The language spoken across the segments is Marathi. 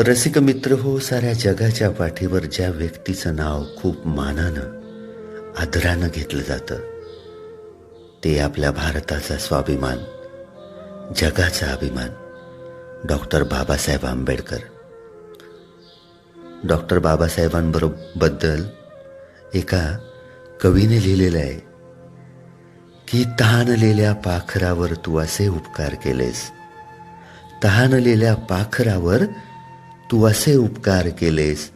रसिक मित्र हो साऱ्या जगाच्या पाठीवर ज्या व्यक्तीचं नाव खूप मानानं आदरानं घेतलं जातं ते आपल्या भारताचा स्वाभिमान जगाचा अभिमान. डॉक्टर बाबासाहेब आंबेडकर. डॉक्टर बाबासाहेबांबरोबद्दल एका कवीने लिहिलेलं आहे की तहानलेल्या पाखरावर तू असे उपकार केलेस. तहानलेल्या पाखरावर तू असे उपकार केलेस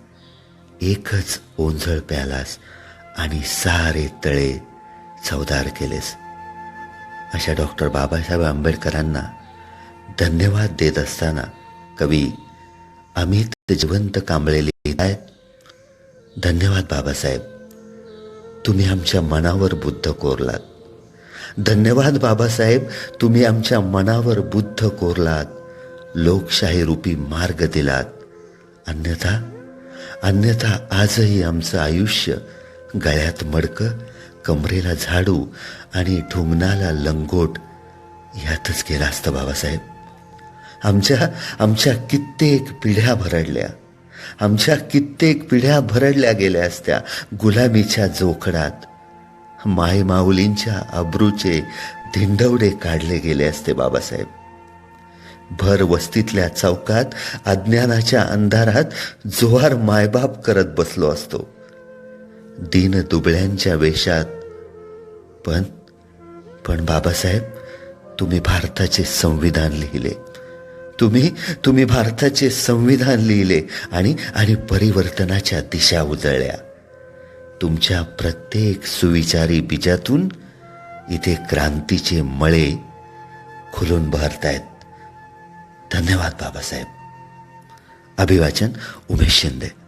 एकच ओंझळ प्यालास आणि सारे तळे चवदार केलेस. अशा डॉक्टर बाबासाहेब आंबेडकरांना धन्यवाद देत असताना कवी अमित जिवंत कांबळे लिहित आहेत. धन्यवाद बाबासाहेब. तुम्ही आमच्या मनावर बुद्ध कोरलात. धन्यवाद बाबासाहेब तुम्ही आमच्या मनावर बुद्ध कोरलात. लोकशाही रूपी मार्ग दिलात. अन्यथा अन्यथा आजही आमचं आयुष्य गळ्यात मडकं कमरेला झाडू आणि ढुंगणाला लंगोट यातच गेला असतं बाबासाहेब. आमच्या आमच्या कित्येक पिढ्या भरडल्या आमच्या कित्येक पिढ्या भरडल्या गेल्या असत्या गुलामीच्या जोखडात. मायमाऊलींच्या अब्रूचे धिंडवडे काढले गेले असते बाबासाहेब. भर वस्तीतल्या चौकात अज्ञानाच्या अंधारात जोहार मायबाप करत बसलो असतो. दीन दुबळ्यांच्या वेशात पण पण बाबासाहेब तुम्ही भारताचे संविधान लिहिले. तुम्ही तुम्ही भारताचे संविधान लिहिले आणि आणि परिवर्तनाच्या दिशा उजळल्या. तुमच्या प्रत्येक सुविचारी बीजातून इथे क्रांतीचे मळे खुलून बहरतायत धन्यवाद बाबासाहेब. अभिवाचन उमेश शिंदे.